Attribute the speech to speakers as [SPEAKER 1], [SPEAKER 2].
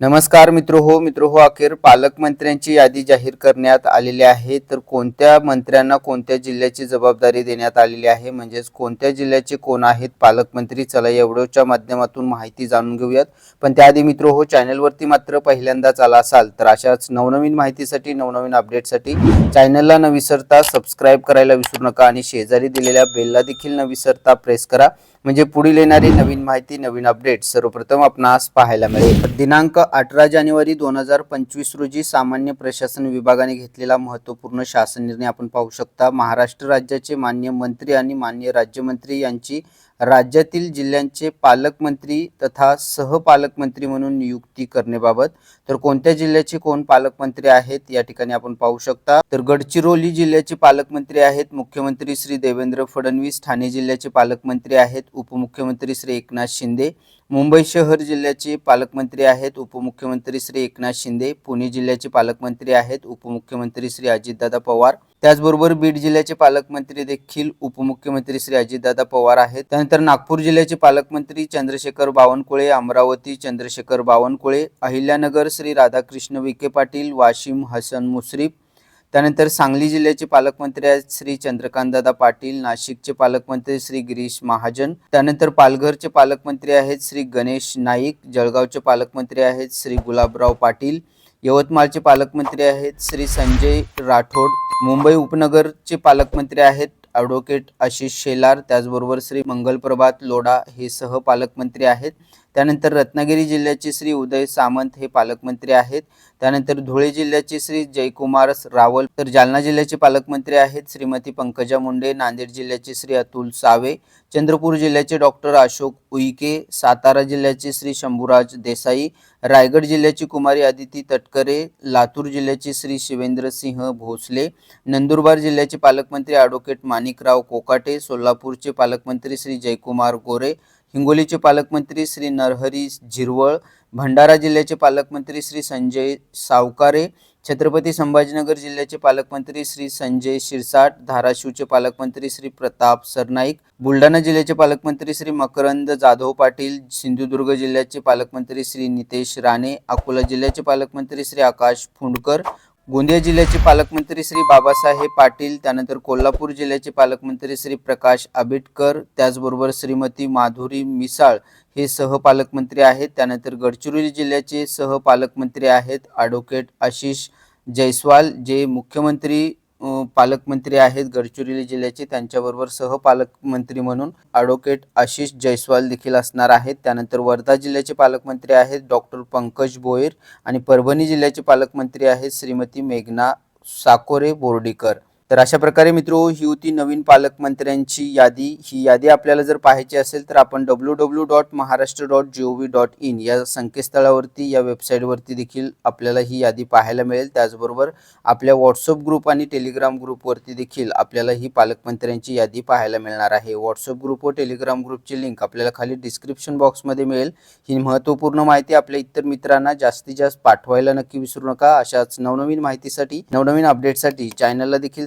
[SPEAKER 1] नमस्कार मित्र हो मित्र हो अखेर पालकमंत्र्यांची यादी जाहीर करण्यात आलेली आहे. तर कोणत्या मंत्र्यांना कोणत्या जिल्ह्याची जबाबदारी देण्यात आलेली आहे? म्हणजेच कोणत्या जिल्ह्याचे कोण आहेत पालकमंत्री? चला एवढ्याच्या माध्यमातून माहिती जाणून घेऊयात. पण त्याआधी मित्र हो चॅनलवरती मात्र पहिल्यांदाच आला असाल तर अशाच नवनवीन माहितीसाठी नवनवीन अपडेटसाठी चॅनलला न विसरता सबस्क्राईब करायला विसरू नका आणि शेजारी दिलेल्या बेलला देखील न विसरता प्रेस करा. म्हणजे पुढील येणारी नवीन माहिती नवीन अपडेट सर्वप्रथम आपणास पाहायला मिळेल. दिनांक अठरा जानेवारी दोन हजार पंचवीस रोजी सामान्य प्रशासन विभागाने घेतलेला महत्त्वपूर्ण शासन निर्णय आपण पाहू शकता. महाराष्ट्र राज्याचे मान्य मंत्री आणि मान्य राज्यमंत्री यांची राज्यातील जिल्ह्यांचे पालकमंत्री तथा सहपालकमंत्री म्हणून नियुक्ती करण्याबाबत. तर कोणत्या जिल्ह्याचे कोण पालकमंत्री आहेत या ठिकाणी आपण पाहू शकता. तर गडचिरोली जिल्ह्याचे पालकमंत्री आहेत मुख्यमंत्री श्री देवेंद्र फडणवीस ठाणे जिल्ह्याचे पालकमंत्री आहेत उपमुख्यमंत्री श्री एकनाथ शिंदे मुंबई शहर जिल्ह्याचे पालकमंत्री आहेत उपमुख्यमंत्री श्री एकनाथ शिंदे पुणे जिल्ह्याचे पालकमंत्री आहेत उपमुख्यमंत्री श्री अजितदादा पवार त्याचबरोबर बीड जिल्ह्याचे पालकमंत्री देखील उपमुख्यमंत्री श्री अजितदादा पवार आहेत. त्यानंतर नागपूर जिल्ह्याचे पालकमंत्री चंद्रशेखर बावनकुळे अमरावती चंद्रशेखर बावनकुळे अहिल्यानगर श्री राधाकृष्ण विखे पाटील वाशिम हसन मुश्रीफ. त्यानंतर सांगली जिल्ह्याचे पालकमंत्री आहेत श्री चंद्रकांतदादा पाटील नाशिकचे पालकमंत्री श्री गिरीश महाजन. त्यानंतर पालघरचे पालकमंत्री आहेत श्री गणेश नाईक जळगावचे पालकमंत्री आहेत श्री गुलाबराव पाटील. यवतमाळचे पालकमंत्री आहेत श्री संजय राठोड. मुंबई उपनगरचे पालकमंत्री आहेत ॲडव्होकेट आशिष शेलार. त्याचबरोबर श्री मंगलप्रभात लोढा हे सह पालकमंत्री आहेत. त्यानंतर रत्नागिरी जिल्ह्याचे श्री उदय सामंत हे पालकमंत्री आहेत. त्यानंतर धुळे जिल्ह्याचे श्री जयकुमार रावल. तर जालना जिल्ह्याचे पालकमंत्री आहेत श्रीमती पंकजा मुंडे नांदेड जिल्ह्याचे श्री अतुल सावे चंद्रपूर जिल्ह्याचे डॉक्टर अशोक उईके सातारा जिल्ह्याचे श्री शंभूराज देसाई रायगड जिल्ह्याची कुमारी आदिती तटकरे लातूर जिल्ह्याचे श्री शिवेंद्र सिंह भोसले नंदुरबार जिल्ह्याचे पालकमंत्री ॲडव्होकेट माणिकराव कोकाटे सोलापूरचे पालकमंत्री श्री जयकुमार गोरे हिंगोलीचे पालकमंत्री श्री नरहरी झिरवळ भंडारा जिल्ह्याचे पालकमंत्री श्री संजय सावकारे छत्रपती संभाजीनगर जिल्ह्याचे पालकमंत्री श्री संजय शिरसाट धाराशिवचे पालकमंत्री श्री प्रताप सरनाईक बुलढाणा जिल्ह्याचे पालकमंत्री श्री मकरंद जाधव पाटील सिंधुदुर्ग जिल्ह्याचे पालकमंत्री श्री नितेश राणे अकोला जिल्ह्याचे पालकमंत्री श्री आकाश फुंडकर गोंदिया जिल्ह्याचे पालकमंत्री श्री बाबासाहेब पाटील त्यानंतर कोल्हापूर जिल्ह्याचे पालकमंत्री श्री प्रकाश आंबेडकर त्याचबरोबर श्रीमती माधुरी मिसाळ हे सहपालकमंत्री आहेत. त्यानंतर गडचिरोली जिल्ह्याचे सहपालकमंत्री आहेत ॲडव्होकेट आशिष जयस्वाल जे मुख्यमंत्री पालकमंत्री आहेत गडचिरोली जिल्ह्याचे. त्यांच्याबरोबर सहपालकमंत्री म्हणून ॲडव्होकेट आशिष जयस्वाल देखील असणार आहेत. त्यानंतर वर्धा जिल्ह्याचे पालकमंत्री आहेत डॉक्टर पंकज बोईर आणि परभणी जिल्ह्याचे पालकमंत्री आहेत श्रीमती मेघना साकोरे बोर्डीकर. तर अशा प्रकारे मित्रो ही होती नवीन पालकमंत्र्यांची यादी. ही यादी आपल्याला जर पाहायची असेल तर आपण W W dot Maharashtra dot G O V dot in या संकेतस्थळावरती या वेबसाईटवरती देखील आपल्याला ही यादी पाहायला मिळेल. त्याचबरोबर आपल्या व्हॉट्सअप ग्रुप आणि टेलिग्राम ग्रुपवरती देखील आपल्याला ही पालकमंत्र्यांची यादी पाहायला मिळणार आहे. व्हॉट्सअप ग्रुप व टेलिग्राम ग्रुपची लिंक आपल्याला खाली डिस्क्रिप्शन बॉक्समध्ये मिळेल. ही महत्त्वपूर्ण माहिती आपल्या इतर मित्रांना जास्तीत जास्त पाठवायला नक्की विसरू नका. अशाच नवनवीन माहितीसाठी नवनवीन अपडेटसाठी चॅनलला देखील